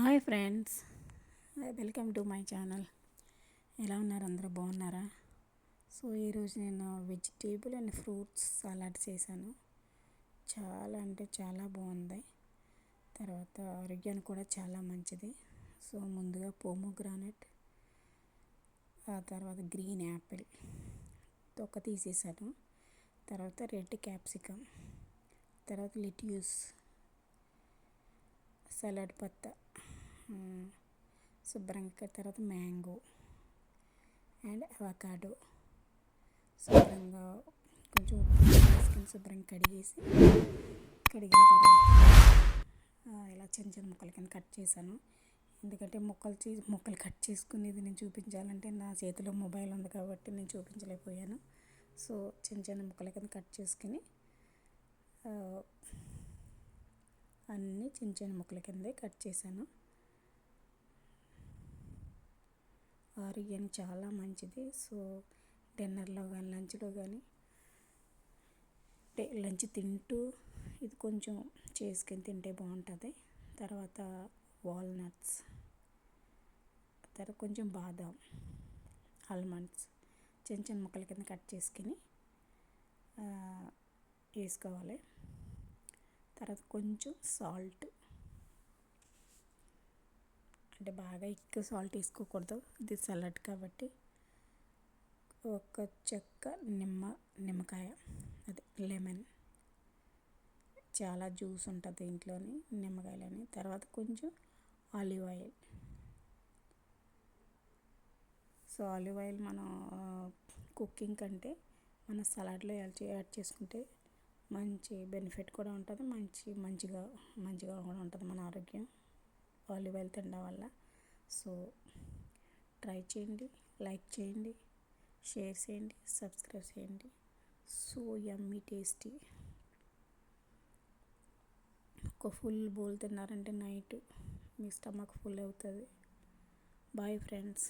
Hi friends. Welcome to my channel. ఎలా ఉన్నారు? అందరూ బాగున్నారా? సో ఈరోజు నేను వెజిటేబుల్ అండ్ ఫ్రూట్స్ సలాడ్ చేశాను. చాలా అంటే చాలా బాగుంది. తర్వాత ఆరోగ్యానికి కూడా చాలా మంచిది. సో ముందుగా పోమోగ్రానెట్ ఆ తర్వాత గ్రీన్ యాపిల్ తొక్క తీసేసాను తర్వాత రెడ్ క్యాప్సికమ్ తర్వాత లిట్యూస్ సలాడ్ పత్త శుభ్రంగా తర్వాత మ్యాంగో అండ్ అవకాడో. శుభ్రంగా కొంచెం ఉప్పు వేసుకొని శుభ్రంగా కడిగేసి కడిగిన తర్వాత ఇలా చిన్న చిన్న ముక్కలు కింద కట్ చేశాను. ఎందుకంటే ముక్కలు చే ముక్కలు కట్ చేసుకునేది నేను చూపించాలంటే నా చేతిలో మొబైల్ ఉంది కాబట్టి నేను చూపించలేకపోయాను. సో చిన్న చిన్న ముక్కల కింద కట్ చేసుకుని అన్నీ చిన్న చిన్న ముక్కల కిందే కట్ చేశాను. ఆరోగ్యానికి చాలా మంచిది. సో డిన్నర్లో కానీ లంచ్లో కానీ లంచ్ తింటూ ఇది కొంచెం చేసుకొని తింటే బాగుంటుంది. తర్వాత వాల్నట్స్ తర్వాత కొంచెం బాదాం ఆల్మండ్స్ చిన్న చిన్న ముక్కల కింద కట్ చేసుకుని వేసుకోవాలి. తర్వాత కొంచెం సాల్ట్. అంటే బాగా ఎక్కువ సాల్ట్ వేసుకోకూడదు. ఇది సలాడ్ కాబట్టి ఒక చెక్క నిమ్మ నిమ్మకాయ అదే లెమన్. చాలా జ్యూస్ ఉంటుంది దీంట్లోని నిమ్మకాయలని. తర్వాత కొంచెం olive oil. So olive oil మనం కుకింగ్ కంటే మన సలాడ్లో యాడ్ చేసుకుంటే మంచి బెనిఫిట్ కూడా ఉంటుంది. మంచి మంచిగా మంచిగా కూడా ఉంటుంది మన ఆరోగ్యం. ఆలివ్ ఆయిల్ తినడం వల్ల. సో ట్రై చేయండి లైక్ చేయండి షేర్ చేయండి సబ్స్క్రైబ్ చేయండి. సో యమ్మీ టేస్టీ ఒక ఫుల్ బౌల్ తిన్నారంటే నైట్ మీ స్టమక్ ఫుల్ అవుతుంది. Bye friends